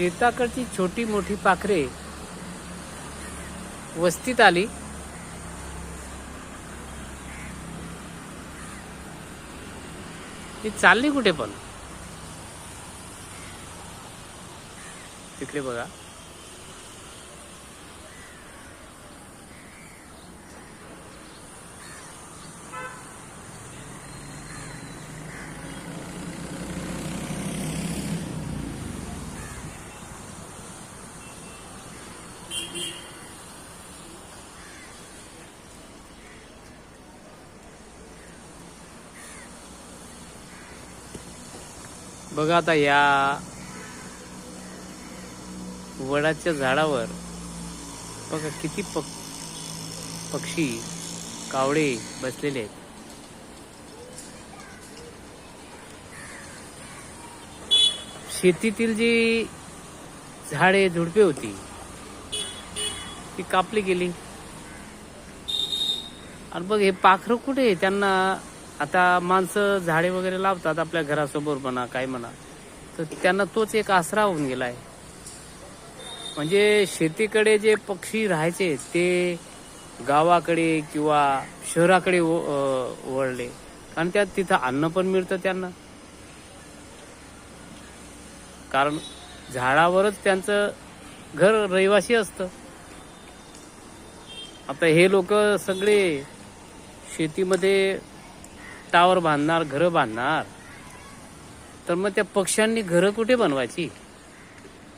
शेताकडची छोटी मोठी पाखरे वस्तीत आली. ती चालली कुठे पण? तिकडे बघा. बघा आता या वडाच्या झाडावर बघा किती पक पक्षी कावळे बसलेले आहेत. शेतीतील जी झाडे झुडपे होती ती कापली गेली. आणि बघ हे पाखरं कुठे त्यांना आता माणसं झाडे वगैरे लावतात आपल्या घरासमोर म्हणा काय म्हणा. तर त्यांना तोच एक आसरा होऊन गेलाय. म्हणजे शेतीकडे जे पक्षी राहायचे ते गावाकडे किंवा शहराकडे व- वळले. कारण त्यात तिथं अन्न पण मिळतं त्यांना. कारण झाडावरच त्यांचं घर रहिवासी असतं. आता हे लोक सगळे शेतीमध्ये टावर बांधणार घरं बांधणार. तर मग त्या पक्ष्यांनी घरं कुठे बनवायची?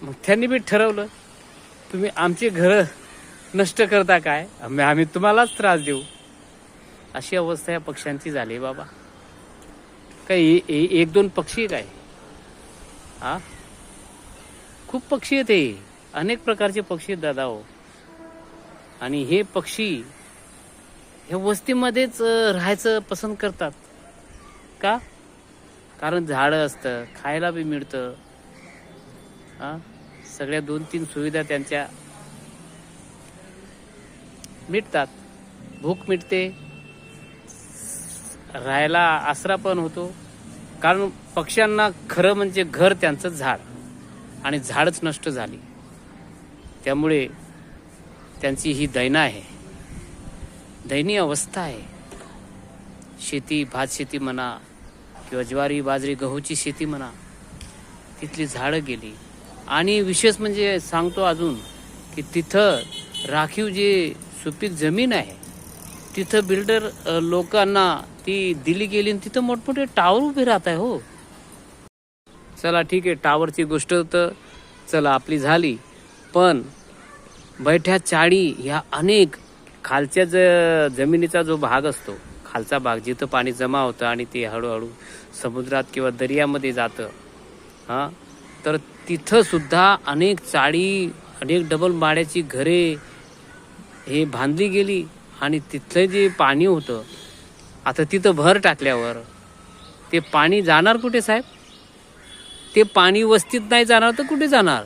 मग त्यांनी बी ठरवलं तुम्ही आमची घरं नष्ट करता काय? आम्ही आम्ही तुम्हालाच त्रास देऊ. अशी अवस्था या पक्ष्यांची झाली बाबा. काय ए- एक दोन पक्षी काय? हा खूप पक्षी आहेत हे. अनेक प्रकारचे पक्षी आहेत दादा हो. आणि हे पक्षी हे वस्तीमध्येच राहायचं पसंत करतात. का? कारण झाडं असतं खायला बी मिळतं. हा? सगळ्या दोन तीन सुविधा त्यांच्या मिटतात. भूक मिटते. राहायला आसरा पण होतो. कारण पक्ष्यांना खरं म्हणजे घर त्यांचं झाड. आणि झाडच नष्ट झाली. त्यामुळे त्यांची ही दैना आहे. दयनीय अवस्था आहे. शेती भात शेती म्हणा किंवा ज्वारी बाजरी गहूची शेती म्हणा तिथली झाडं गेली. आणि विशेष म्हणजे सांगतो अजून की तिथं राखीव जे सुपीक जमीन आहे तिथं बिल्डर लोकांना ती दिली गेली आणि तिथं मोठमोठे टावर उभे राहत आहे हो. चला ठीक आहे टावरची गोष्ट तर चला आपली झाली. पण बैठ्या चाळी ह्या अनेक खालच्या ज जमिनीचा जो भाग असतो खालचा भाग जिथं पाणी जमा होतं आणि ते हळूहळू समुद्रात किंवा दर्यामध्ये जातं. हां? तर तिथं सुद्धा अनेक चाळी अनेक डबल माड्याची घरे हे बांधली गेली आणि तिथलं जे पाणी होतं आता तिथं भर टाकल्यावर ते पाणी जाणार कुठे साहेब? ते पाणी वस्तीत नाही जाणार तर कुठे जाणार?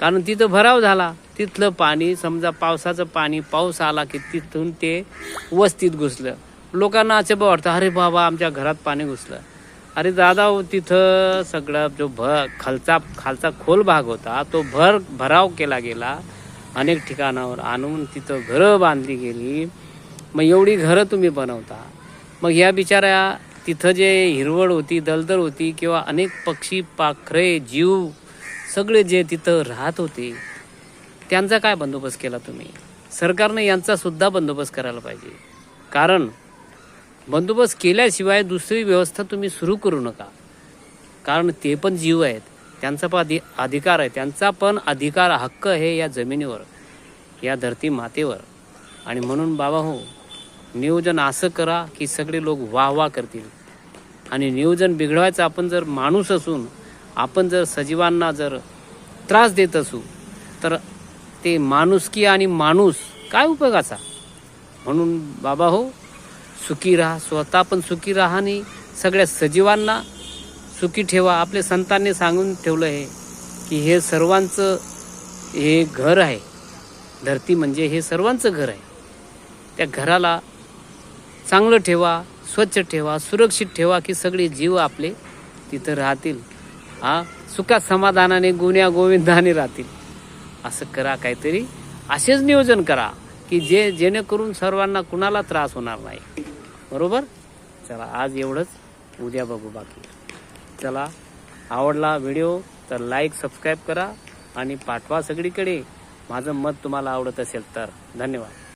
कारण तिथं भराव झाला. तिथलं पाणी समजा पावसाचं पाणी पाऊस आला की तिथून ते वस्तीत घुसलं. लोकांना अचंबा वाटतं अरे बाबा आमच्या घरात पाणी घुसलं. अरे दादा तिथं सगळं जो भ खालचा खालचा खोल भाग होता तो भर भराव केला गेला. अनेक ठिकाणावर आणून तिथं घरं बांधली गेली. मग एवढी घरं तुम्ही बनवता. मग ह्या बिचाऱ्या तिथं जे हिरवळ होती दलदल होती किंवा अनेक पक्षी पाखरे जीव सगळे जे तिथं राहत होते त्यांचा काय बंदोबस्त केला तुम्ही? सरकारने यांचा सुद्धा बंदोबस्त करायला पाहिजे. कारण बंदोबस्त केल्याशिवाय दुसरी व्यवस्था तुम्ही सुरू करू नका. कारण ते पण जीव आहेत. त्यांचा पण अधि अधिकार आहे. त्यांचा पण अधिकार हक्क आहे या जमिनीवर या धरती मातेवर. आणि म्हणून बाबा हो नियोजन असं करा की सगळे लोक वाह वाह करतील. आणि नियोजन बिघडवायचं आपण जर माणूस असून आपण जर सजीवांना जर त्रास देत असू तर ते माणुसकी आणि माणूस काय उपयोगाचा? म्हणून बाबा हो सुखी राहा. स्वतः पण सुखी राहा आणि सगळ्या सजीवांना सुखी ठेवा. आपल्या संतांनी सांगून ठेवलं आहे की हे सर्वांचं हे घर आहे. धरती म्हणजे हे सर्वांचं घर आहे. त्या घराला चांगलं ठेवा स्वच्छ ठेवा सुरक्षित ठेवा की सगळे जीव आपले तिथं राहतील. हा सुखा समाधानाने गुन्ह्या गोविंदाने राहतील. असं करा काहीतरी. असेच नियोजन करा की जे जेणेकरून सर्वांना कुणाला त्रास होणार नाही. बरोबर? चला आज एवढंच. उद्या बघू बाकी. चला आवडला व्हिडिओ तर लाईक सबस्क्राईब करा आणि पाठवा सगळीकडे. माझं मत तुम्हाला आवडत असेल तर. धन्यवाद.